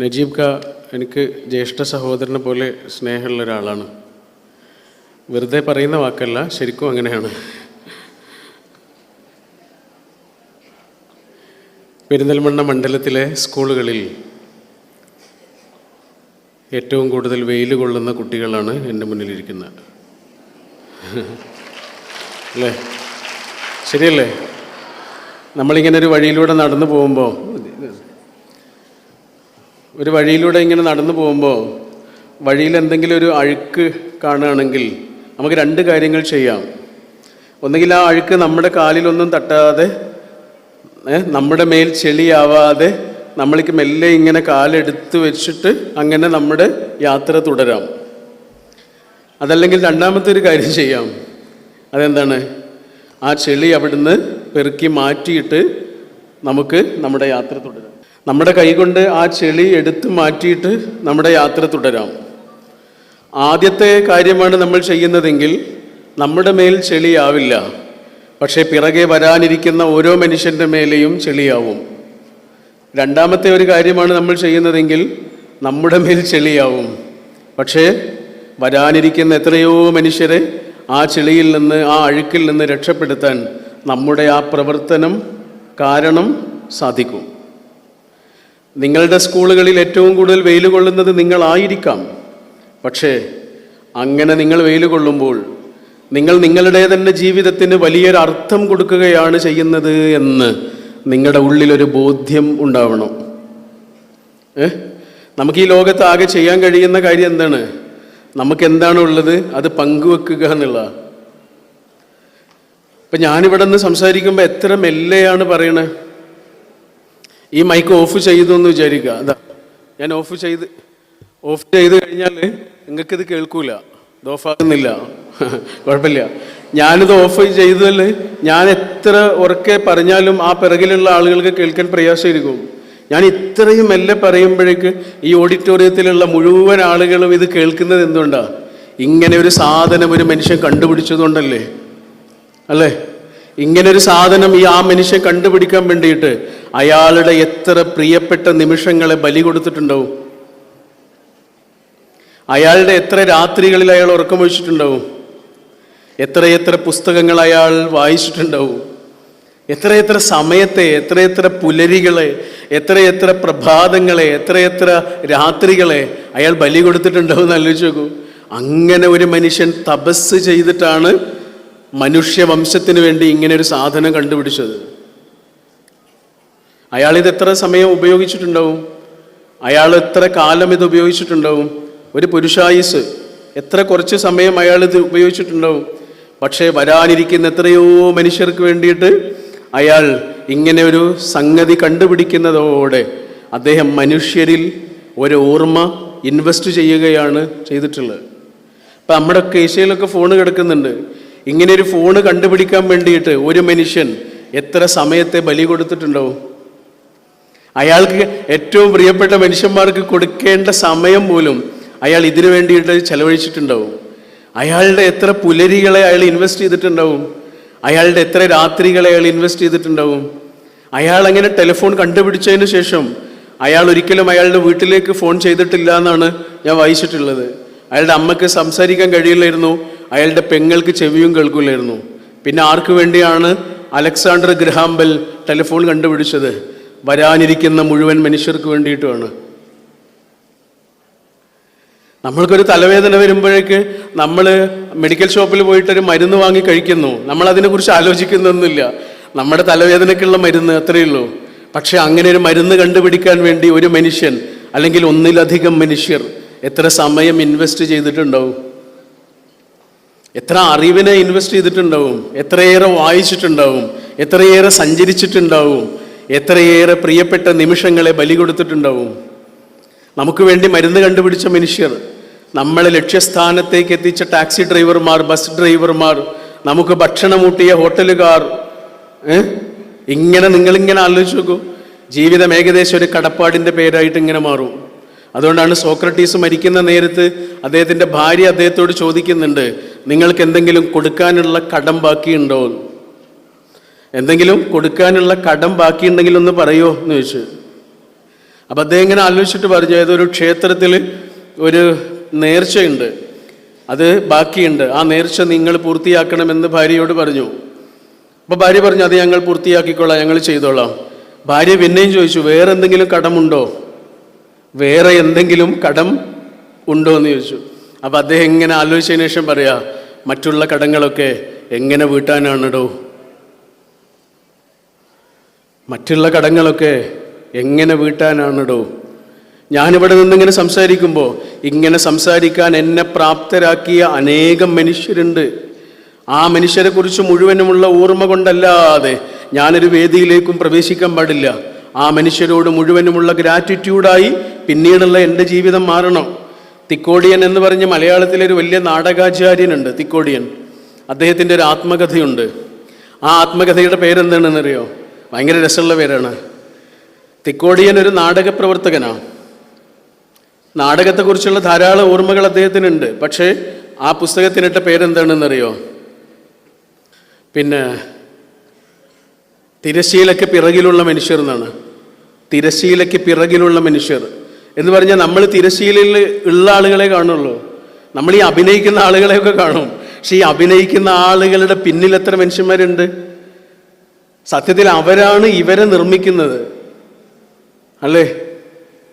നജീബ് ക എനിക്ക് ജ്യേഷ്ഠ സഹോദരനെ പോലെ സ്നേഹമുള്ള ഒരാളാണ്. വെറുതെ പറയുന്ന വാക്കല്ല ശരിക്കും അങ്ങനെയാണ്. പെരിന്തൽമണ്ണ മണ്ഡലത്തിലെ സ്കൂളുകളിൽ ഏറ്റവും കൂടുതൽ വെയിൽ കൊള്ളുന്ന കുട്ടികളാണ് എന്റെ മുന്നിലിരിക്കുന്നത്. അല്ലേ? ശരിയല്ലേ? നമ്മളിങ്ങനെ ഒരു വഴിയിലൂടെ നടന്നു പോകുമ്പോൾ ഒരു വഴിയിലൂടെ ഇങ്ങനെ നടന്നു പോകുമ്പോൾ വഴിയിൽ എന്തെങ്കിലും ഒരു അഴുക്ക് കാണുകയാണെങ്കിൽ നമുക്ക് രണ്ട് കാര്യങ്ങൾ ചെയ്യാം. ഒന്നുകിൽ ആ അഴുക്ക് നമ്മുടെ കാലിലൊന്നും തട്ടാതെ നമ്മുടെ മേൽ ചെളിയാവാതെ നമ്മൾക്ക് മെല്ലെ ഇങ്ങനെ കാലെടുത്ത് വെച്ചിട്ട് അങ്ങനെ നമ്മുടെ യാത്ര തുടരാം. അതല്ലെങ്കിൽ രണ്ടാമത്തെ ഒരു കാര്യം ചെയ്യാം. അതെന്താണ്? ആ ചെളി അവിടുന്ന് പെറുക്കി മാറ്റിയിട്ട് നമുക്ക് നമ്മുടെ യാത്ര തുടരാം. നമ്മുടെ കൈകൊണ്ട് ആ ചെളി എടുത്ത് മാറ്റിയിട്ട് നമ്മുടെ യാത്ര തുടരാം. ആദ്യത്തെ കാര്യമാണ് നമ്മൾ ചെയ്യുന്നതെങ്കിൽ നമ്മുടെ മേൽ ചെളിയാവില്ല. പക്ഷേ പിറകെ വരാനിരിക്കുന്ന ഓരോ മനുഷ്യന്റെ മേലെയും ചെളിയാവും. രണ്ടാമത്തെ ഒരു കാര്യമാണ് നമ്മൾ ചെയ്യുന്നതെങ്കിൽ നമ്മുടെ മേൽ ചെളിയാവും. പക്ഷേ വരാനിരിക്കുന്ന എത്രയോ മനുഷ്യരെ ആ ചെളിയിൽ നിന്ന് ആ അഴുക്കിൽ നിന്ന് രക്ഷപ്പെടുത്താൻ നമ്മുടെ ആ പ്രവർത്തനം കാരണം സാധിക്കും. നിങ്ങളുടെ സ്കൂളുകളിൽ ഏറ്റവും കൂടുതൽ വെയിൽ കൊള്ളുന്നത് നിങ്ങളായിരിക്കാം. പക്ഷേ അങ്ങനെ നിങ്ങൾ വെയിൽ കൊള്ളുമ്പോൾ നിങ്ങൾ നിങ്ങളുടെ തന്നെ ജീവിതത്തിന് വലിയൊരു അർത്ഥം കൊടുക്കുകയാണ് ചെയ്യുന്നത് എന്ന് നിങ്ങളുടെ ഉള്ളിലൊരു ബോധ്യം ഉണ്ടാവണം. ഏ? നമുക്ക് ഈ ലോകത്ത് ആകെ ചെയ്യാൻ കഴിയുന്ന കാര്യം എന്താണ്? നമുക്ക് എന്താണ് ഉള്ളത്? അത് പങ്കുവെക്കുക എന്നുള്ള. ഇപ്പം ഞാനിവിടെ നിന്ന് സംസാരിക്കുമ്പോൾ എത്ര മെല്ലെയാണ് പറയണേ? ഈ മൈക്ക് ഓഫ് ചെയ്തു എന്ന് വിചാരിക്കുക. അതാ ഞാൻ ഓഫ് ചെയ്ത് ഓഫ് ചെയ്ത് കഴിഞ്ഞാൽ നിങ്ങൾക്കിത് കേൾക്കൂല. ഇത് ഓഫാകുന്നില്ല കുഴപ്പമില്ല. ഞാനിത് ഓഫ് ചെയ്തതിൽ ഞാൻ എത്ര ഉറക്കെ പറഞ്ഞാലും ആ പിറകിലുള്ള ആളുകൾക്ക് കേൾക്കാൻ പ്രയാസമായിരിക്കും. ഞാൻ ഇത്രയും മെല്ലെ പറയുമ്പോഴേക്ക് ഈ ഓഡിറ്റോറിയത്തിലുള്ള മുഴുവൻ ആളുകളും ഇത് കേൾക്കുന്നത് എന്തുകൊണ്ടാണ് ഇങ്ങനെ ഒരു സാധനം ഒരു മനുഷ്യൻ കണ്ടുപിടിച്ചതുകൊണ്ടല്ലേ? അല്ലേ? ഇങ്ങനെ ഒരു സാധനം ഈ ആ മനുഷ്യൻ കണ്ടുപിടിക്കാൻ വേണ്ടിയിട്ട് അയാളുടെ എത്ര പ്രിയപ്പെട്ട നിമിഷങ്ങളെ ബലി കൊടുത്തിട്ടുണ്ടാവും. അയാളുടെ എത്ര രാത്രികളിൽ അയാൾ ഉറക്കം ഉറക്കമൊഴിച്ചിട്ടുണ്ടാവും എത്രയെത്ര പുസ്തകങ്ങൾ അയാൾ വായിച്ചിട്ടുണ്ടാവും. എത്രയെത്ര സമയത്തെ എത്രയെത്ര പുലരികളെ എത്രയെത്ര പ്രഭാതങ്ങളെ എത്രയെത്ര രാത്രികളെ അയാൾ ബലി കൊടുത്തിട്ടുണ്ടാവും എന്ന് ആലോചിച്ച് നോക്കൂ. അങ്ങനെ ഒരു മനുഷ്യൻ തപസ് ചെയ്തിട്ടാണ് മനുഷ്യവംശത്തിന് വേണ്ടി ഇങ്ങനെ ഒരു സാധനം കണ്ടുപിടിച്ചത്. അയാൾ ഇത് എത്ര സമയം ഉപയോഗിച്ചിട്ടുണ്ടാവും? അയാൾ എത്ര കാലം ഇത് ഉപയോഗിച്ചിട്ടുണ്ടാവും? ഒരു പുരുഷായുസ് എത്ര കുറച്ച് സമയം അയാൾ ഇത് ഉപയോഗിച്ചിട്ടുണ്ടാവും? പക്ഷേ വരാനിരിക്കുന്ന എത്രയോ മനുഷ്യർക്ക് വേണ്ടിയിട്ട് അയാൾ ഇങ്ങനെ ഒരു സംഗതി കണ്ടുപിടിക്കുന്നതോടെ അദ്ദേഹം മനുഷ്യരിൽ ഒരു ഓർമ്മ ഇൻവെസ്റ്റ് ചെയ്യുകയാണ് ചെയ്തിട്ടുള്ളത്. ഇപ്പം നമ്മുടെ കേശയിലൊക്കെ ഫോൺ കിടക്കുന്നുണ്ട്. ഇങ്ങനെ ഒരു ഫോണ് കണ്ടുപിടിക്കാൻ വേണ്ടിയിട്ട് ഒരു മനുഷ്യൻ എത്ര സമയത്തെ ബലി കൊടുത്തിട്ടുണ്ടാവും? അയാൾക്ക് ഏറ്റവും പ്രിയപ്പെട്ട മനുഷ്യന്മാർക്ക് കൊടുക്കേണ്ട സമയം പോലും അയാൾ ഇതിനു വേണ്ടിയിട്ട് ചെലവഴിച്ചിട്ടുണ്ടാവും. അയാളുടെ എത്ര പുലരികളെ അയാൾ ഇൻവെസ്റ്റ് ചെയ്തിട്ടുണ്ടാവും? അയാളുടെ എത്ര രാത്രികളെ അയാൾ ഇൻവെസ്റ്റ് ചെയ്തിട്ടുണ്ടാവും? അയാൾ അങ്ങനെ ടെലിഫോൺ കണ്ടുപിടിച്ചതിന് ശേഷം അയാൾ ഒരിക്കലും അയാളുടെ വീട്ടിലേക്ക് ഫോൺ ചെയ്തിട്ടില്ല എന്നാണ് ഞാൻ വായിച്ചിട്ടുള്ളത്. അയാളുടെ അമ്മയ്ക്ക് സംസാരിക്കാൻ കഴിയില്ലായിരുന്നു. അയാളുടെ പെങ്ങൾക്ക് ചെവിയും കേൾക്കില്ലായിരുന്നു പിന്നെ ആർക്കു വേണ്ടിയാണ് അലക്സാണ്ടർ ഗ്രഹാംബൽ ടെലിഫോൺ കണ്ടുപിടിച്ചത്? വരാനിരിക്കുന്ന മുഴുവൻ മനുഷ്യർക്ക് വേണ്ടിയിട്ടുമാണ്. നമ്മൾക്കൊരു തലവേദന വരുമ്പോഴേക്ക് നമ്മൾ മെഡിക്കൽ ഷോപ്പിൽ പോയിട്ടൊരു മരുന്ന് വാങ്ങി കഴിക്കുന്നു. നമ്മൾ അതിനെക്കുറിച്ച് ആലോചിക്കുന്നൊന്നുമില്ല. നമ്മുടെ തലവേദനയ്ക്കുള്ള മരുന്ന് അത്രയേ ഉള്ളൂ. പക്ഷേ അങ്ങനെ ഒരു മരുന്ന് കണ്ടുപിടിക്കാൻ വേണ്ടി ഒരു മനുഷ്യൻ അല്ലെങ്കിൽ ഒന്നിലധികം മനുഷ്യർ എത്ര സമയം ഇൻവെസ്റ്റ് ചെയ്തിട്ടുണ്ടാവും? എത്ര അറിവിനെ ഇൻവെസ്റ്റ് ചെയ്തിട്ടുണ്ടാവും എത്രയേറെ വായിച്ചിട്ടുണ്ടാവും എത്രയേറെ സഞ്ചരിച്ചിട്ടുണ്ടാവും എത്രയേറെ പ്രിയപ്പെട്ട നിമിഷങ്ങളെ ബലി കൊടുത്തിട്ടുണ്ടാവും. നമുക്ക് വേണ്ടി മരുന്ന് കണ്ടുപിടിച്ച മനുഷ്യർ നമ്മളെ ലക്ഷ്യസ്ഥാനത്തേക്ക് എത്തിച്ച ടാക്സി ഡ്രൈവർമാർ ബസ് ഡ്രൈവർമാർ നമുക്ക് ഭക്ഷണം ഊട്ടിയ ഹോട്ടലുകാർ? ഇങ്ങനെ നിങ്ങളിങ്ങനെ ആലോചിച്ച് നോക്കൂ. ജീവിതം ഏകദേശം ഒരു കടപ്പാടിന്റെ പേരായിട്ട് ഇങ്ങനെ മാറും. അതുകൊണ്ടാണ് സോക്രട്ടീസ് മരിക്കുന്ന നേരത്ത് അദ്ദേഹത്തിന്റെ ഭാര്യ അദ്ദേഹത്തോട് ചോദിക്കുന്നുണ്ട് നിങ്ങൾക്ക് എന്തെങ്കിലും കൊടുക്കാനുള്ള കടം ബാക്കിയുണ്ടോ എന്തെങ്കിലും കൊടുക്കാനുള്ള കടം ബാക്കിയുണ്ടെങ്കിൽ ഒന്ന് പറയോ എന്ന് ചോദിച്ചു. അപ്പം അദ്ദേഹം ഇങ്ങനെ ആലോചിച്ചിട്ട് പറഞ്ഞു ഏതൊരു ക്ഷേത്രത്തിൽ ഒരു നേർച്ചയുണ്ട്. അത് ബാക്കിയുണ്ട്. ആ നേർച്ച നിങ്ങൾ പൂർത്തിയാക്കണമെന്ന് ഭാര്യയോട് പറഞ്ഞു. അപ്പോൾ ഭാര്യ പറഞ്ഞു അത് ഞങ്ങൾ പൂർത്തിയാക്കിക്കൊള്ളാം ഞങ്ങൾ ചെയ്തോളാം. ഭാര്യ പിന്നെയും ചോദിച്ചു വേറെ എന്തെങ്കിലും കടമുണ്ടോ? വേറെ എന്തെങ്കിലും കടം ഉണ്ടോ? എന്ന് ചോദിച്ചു. അപ്പം അദ്ദേഹം ഇങ്ങനെ ആലോചിച്ചതിന് ശേഷം പറയാ മറ്റുള്ള കടങ്ങളൊക്കെ എങ്ങനെ വീട്ടാനാണെടോ? മറ്റുള്ള കടങ്ങളൊക്കെ എങ്ങനെ വീട്ടാനാണെടോ? ഞാനിവിടെ നിന്നിങ്ങനെ സംസാരിക്കുമ്പോൾ ഇങ്ങനെ സംസാരിക്കാൻ എന്നെ പ്രാപ്തരാക്കിയ അനേകം മനുഷ്യരുണ്ട്. ആ മനുഷ്യരെ കുറിച്ച് മുഴുവനുമുള്ള ഓർമ്മ കൊണ്ടല്ലാതെ ഞാനൊരു വേദിയിലേക്കും പ്രവേശിക്കാൻ പാടില്ല. ആ മനുഷ്യരോട് മുഴുവനുമുള്ള ഗ്രാറ്റിറ്റ്യൂഡായി പിന്നീടുള്ള എന്റെ ജീവിതം മാറണം. തിക്കോടിയൻ എന്ന് പറഞ്ഞ് മലയാളത്തിലെ ഒരു വലിയ നാടകാചാര്യനുണ്ട് തിക്കോടിയൻ. അദ്ദേഹത്തിന്റെ ഒരു ആത്മകഥയുണ്ട്. ആ ആത്മകഥയുടെ പേരെന്താണെന്നറിയോ? ഭയങ്കര രസമുള്ള പേരാണ്. തിക്കോടിയൻ ഒരു നാടക പ്രവർത്തകനാണ് നാടകത്തെക്കുറിച്ചുള്ള ധാരാളം ഓർമ്മകൾ അദ്ദേഹത്തിനുണ്ട്. പക്ഷേ ആ പുസ്തകത്തിനിട്ട പേരെന്താണെന്നറിയോ? പിന്നെ തിരശീലയ്ക്ക് പിറകിലുള്ള മനുഷ്യർ എന്നാണ്. തിരശീലയ്ക്ക് പിറകിലുള്ള മനുഷ്യർ. എന്ന് പറഞ്ഞാൽ നമ്മൾ തിരശീലയിൽ ഉള്ള ആളുകളെ കാണുള്ളൂ. നമ്മൾ ഈ അഭിനയിക്കുന്ന ആളുകളെയൊക്കെ കാണും. പക്ഷെ ഈ അഭിനയിക്കുന്ന ആളുകളുടെ പിന്നിൽ എത്ര മനുഷ്യന്മാരുണ്ട്? സത്യത്തിൽ അവരാണ് ഇവരെ നിർമ്മിക്കുന്നത്. അല്ലേ?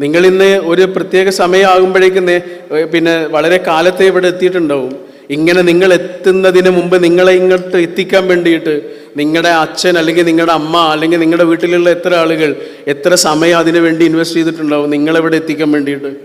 നിങ്ങൾ ഇന്ന് ഒരു പ്രത്യേക സമയമാകുമ്പോഴേക്കും പിന്നെ വളരെ കാലത്തെ ഇവിടെ എത്തിയിട്ടുണ്ടാവും. ഇങ്ങനെ നിങ്ങൾ എത്തുന്നതിന് മുമ്പ് നിങ്ങളെ ഇങ്ങോട്ട് എത്തിക്കാൻ വേണ്ടിയിട്ട് നിങ്ങളുടെ അച്ഛൻ അല്ലെങ്കിൽ നിങ്ങളുടെ അമ്മ അല്ലെങ്കിൽ നിങ്ങളുടെ വീട്ടിലുള്ള എത്ര ആളുകൾ എത്ര സമയം അതിനു വേണ്ടി ഇൻവെസ്റ്റ് ചെയ്തിട്ടുണ്ടാവും നിങ്ങളെവിടെ എത്തിക്കാൻ വേണ്ടിയിട്ട്?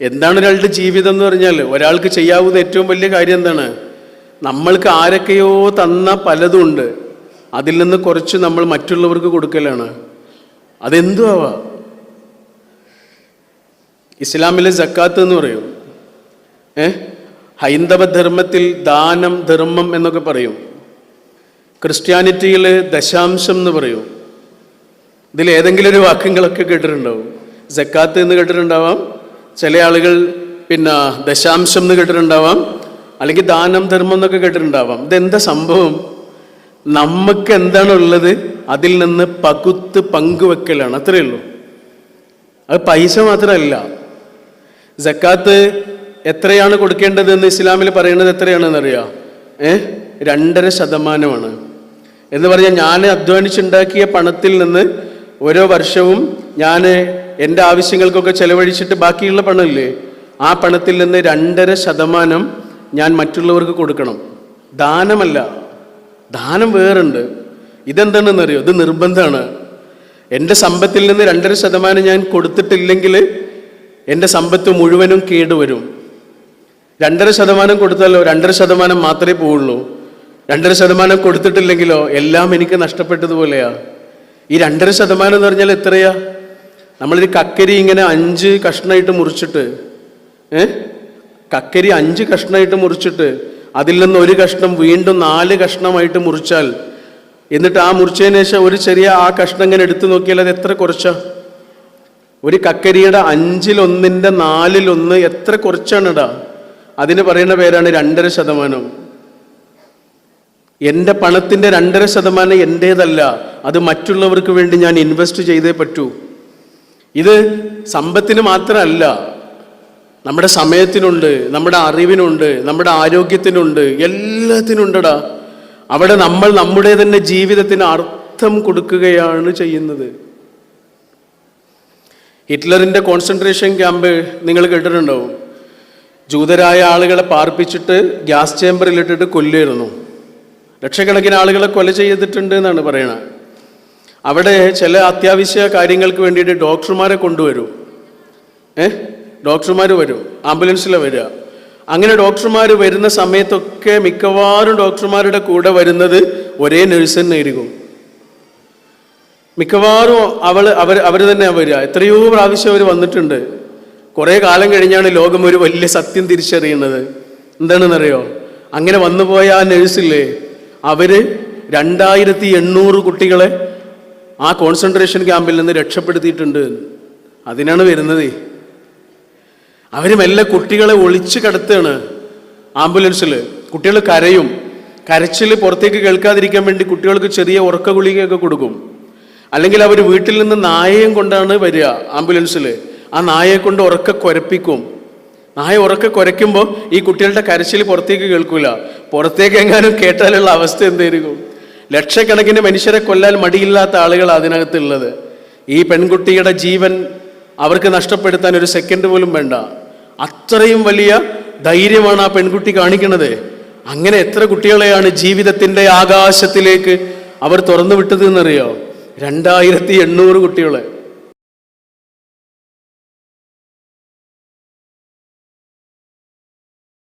എന്താണ് ഒരാളുടെ ജീവിതം എന്ന് പറഞ്ഞാൽ ഒരാൾക്ക് ചെയ്യാവുന്ന ഏറ്റവും വലിയ കാര്യം എന്താണ്? നമ്മൾക്ക് ആരൊക്കെയോ തന്ന പലതും ഉണ്ട്. അതിൽ നിന്ന് കുറച്ച് നമ്മൾ മറ്റുള്ളവർക്ക് കൊടുക്കലാണ്. അതെന്തു ആവാ ഇസ്ലാമിലെ ജക്കാത്ത് എന്ന് പറയും. ഏ? ഹൈന്ദവ ധർമ്മത്തിൽ ദാനം ധർമ്മം എന്നൊക്കെ പറയും. ക്രിസ്ത്യാനിറ്റിയിൽ ദശാംശം എന്ന് പറയും. ഇതിൽ ഏതെങ്കിലും ഒരു വാക്യങ്ങളൊക്കെ കേട്ടിട്ടുണ്ടാവും. ജക്കാത്ത് എന്ന് കേട്ടിട്ടുണ്ടാവാം. ചില ആളുകൾ പിന്നെ ദശാംശം എന്ന് കേട്ടിട്ടുണ്ടാവാം. അല്ലെങ്കിൽ ദാനം ധർമ്മം എന്നൊക്കെ കേട്ടിട്ടുണ്ടാവാം. ഇതെന്താ സംഭവം? നമുക്ക് എന്താണുള്ളത് അതിൽ നിന്ന് പകുത്ത് പങ്കുവെക്കലാണ്. അത്രയേ ഉള്ളൂ. അത് പൈസ മാത്രമല്ല ജക്കാത്ത് എത്രയാണ് കൊടുക്കേണ്ടതെന്ന് ഇസ്ലാമിൽ പറയുന്നത് എത്രയാണെന്നറിയാം? ഏ? രണ്ടര ശതമാനമാണ്. എന്ന് പറഞ്ഞാൽ ഞാൻ അധ്വാനിച്ചുണ്ടാക്കിയ പണത്തിൽ നിന്ന് ഓരോ വർഷവും ഞാൻ എന്റെ ആവശ്യങ്ങൾക്കൊക്കെ ചെലവഴിച്ചിട്ട് ബാക്കിയുള്ള പണമില്ലേ? ആ പണത്തിൽ നിന്ന് രണ്ടര ശതമാനം ഞാൻ മറ്റുള്ളവർക്ക് കൊടുക്കണം. ദാനമല്ല. ദാനം വേറുണ്ട്. ഇതെന്താണെന്നറിയോ? ഇത് നിർബന്ധമാണ്. എന്റെ സമ്പത്തിൽ നിന്ന് രണ്ടര ശതമാനം ഞാൻ കൊടുത്തിട്ടില്ലെങ്കിൽ എന്റെ സമ്പത്ത് മുഴുവനും കേടുവരും. രണ്ടര ശതമാനം കൊടുത്താലോ? രണ്ടര ശതമാനം മാത്രമേ പോവുള്ളൂ. രണ്ടര ശതമാനം കൊടുത്തിട്ടില്ലെങ്കിലോ എല്ലാം എനിക്ക് നഷ്ടപ്പെട്ടതുപോലെയാ. ഈ രണ്ടര ശതമാനം എന്ന് പറഞ്ഞാൽ എത്രയാ? നമ്മളൊരു കക്കരി ഇങ്ങനെ അഞ്ച് കഷ്ണമായിട്ട് മുറിച്ചിട്ട് ഏ? കക്കരി അഞ്ച് കഷ്ണമായിട്ട് മുറിച്ചിട്ട് അതിൽ നിന്ന് ഒരു കഷ്ണം വീണ്ടും നാല് കഷ്ണമായിട്ട് മുറിച്ചാൽ എന്നിട്ട് ആ മുറിച്ചതിന് ശേഷം ഒരു ചെറിയ ആ കഷ്ണം ഇങ്ങനെ എടുത്തു നോക്കിയാൽ അത് എത്ര കുറച്ചാ? ഒരു കക്കരിയുടെ അഞ്ചിലൊന്നിന്റെ നാലിലൊന്ന് എത്ര കുറച്ചാണിടാ? അതിന് പറയുന്ന പേരാണ് രണ്ടര ശതമാനം. എന്റെ പണത്തിന്റെ രണ്ടര ശതമാനം എന്റേതല്ല. അത് മറ്റുള്ളവർക്ക് വേണ്ടി ഞാൻ ഇൻവെസ്റ്റ് ചെയ്തേ പറ്റൂ. ഇത് സമ്പത്തിന് മാത്രമല്ല. നമ്മുടെ സമയത്തിനുണ്ട് നമ്മുടെ അറിവിനുണ്ട് നമ്മുടെ ആരോഗ്യത്തിനുണ്ട് എല്ലാത്തിനുണ്ടടാ. അവിടെ നമ്മൾ നമ്മുടെ തന്നെ ജീവിതത്തിന് അർത്ഥം കൊടുക്കുകയാണ് ചെയ്യുന്നത്. ഹിറ്റ്ലറിന്റെ കോൺസെൻട്രേഷൻ ക്യാമ്പ് നിങ്ങൾ കേട്ടിട്ടുണ്ടാവും ജൂതരായ ആളുകളെ പാർപ്പിച്ചിട്ട് ഗ്യാസ് ചേമ്പറിലിട്ടിട്ട് കൊല്ലുമായിരുന്നു ലക്ഷക്കണക്കിന് ആളുകളെ കൊല ചെയ്തിട്ടുണ്ട് എന്നാണ് പറയുന്നത് അവിടെ ചില അത്യാവശ്യ കാര്യങ്ങൾക്ക് വേണ്ടിയിട്ട് ഡോക്ടർമാരെ കൊണ്ടുവരും. ഏ? ഡോക്ടർമാർ വരും. ആംബുലൻസിലെ വരിക. അങ്ങനെ ഡോക്ടർമാർ വരുന്ന സമയത്തൊക്കെ മിക്കവാറും ഡോക്ടർമാരുടെ കൂടെ വരുന്നത് ഒരേ നഴ്സ് തന്നെയായിരിക്കും മിക്കവാറും അവൾ അവർ അവർ തന്നെയാണ് വരിക. എത്രയോ പ്രാവശ്യം അവർ വന്നിട്ടുണ്ട്. കുറേ കാലം കഴിഞ്ഞാണ് ലോകം ഒരു വലിയ സത്യം തിരിച്ചറിയുന്നത്. എന്താണെന്നറിയോ? അങ്ങനെ വന്നുപോയ ആ നഴ്സില്ലേ അവർ രണ്ടായിരത്തി എണ്ണൂറ് കുട്ടികളെ ആ കോൺസെൻട്രേഷൻ ക്യാമ്പിൽ നിന്ന് രക്ഷപ്പെടുത്തിയിട്ടുണ്ട്. അതിനാണ് വരുന്നത്. അവർ മെല്ലെ കുട്ടികളെ ഒളിച്ചു കിടത്തുകയാണ് ആംബുലൻസിൽ കുട്ടികൾ കരയും. കരച്ചിൽ പുറത്തേക്ക് കേൾക്കാതിരിക്കാൻ വേണ്ടി കുട്ടികൾക്ക് ചെറിയ ഉറക്ക ഗുളികയൊക്കെ കൊടുക്കും. അല്ലെങ്കിൽ അവർ വീട്ടിൽ നിന്ന് നായയും കൊണ്ടാണ് വരിക ആംബുലൻസിൽ ആ നായയെ കൊണ്ട് ഉറക്കെ കുരപ്പിക്കും. നായ ഉറക്കെ കുരയ്ക്കുമ്പോൾ ഈ കുട്ടികളുടെ കരച്ചിൽ പുറത്തേക്ക് കേൾക്കൂല. പുറത്തേക്ക് എങ്ങാനും കേട്ടാലുള്ള അവസ്ഥ എന്തായിരിക്കും? ലക്ഷക്കണക്കിന് മനുഷ്യരെ കൊല്ലാൻ മടിയില്ലാത്ത ആളുകൾ അതിനകത്തുള്ളത്. ഈ പെൺകുട്ടിയുടെ ജീവൻ അവർക്ക് നഷ്ടപ്പെടുത്താൻ ഒരു സെക്കൻഡ് പോലും വേണ്ട. അത്രയും വലിയ ധൈര്യമാണ് ആ പെൺകുട്ടി കാണിക്കുന്നത്. അങ്ങനെ എത്ര കുട്ടികളെയാണ് ജീവിതത്തിന്റെ ആകാശത്തിലേക്ക് അവർ തുറന്നു വിട്ടത് എന്നറിയോ രണ്ടായിരത്തി എണ്ണൂറ് കുട്ടികളെ.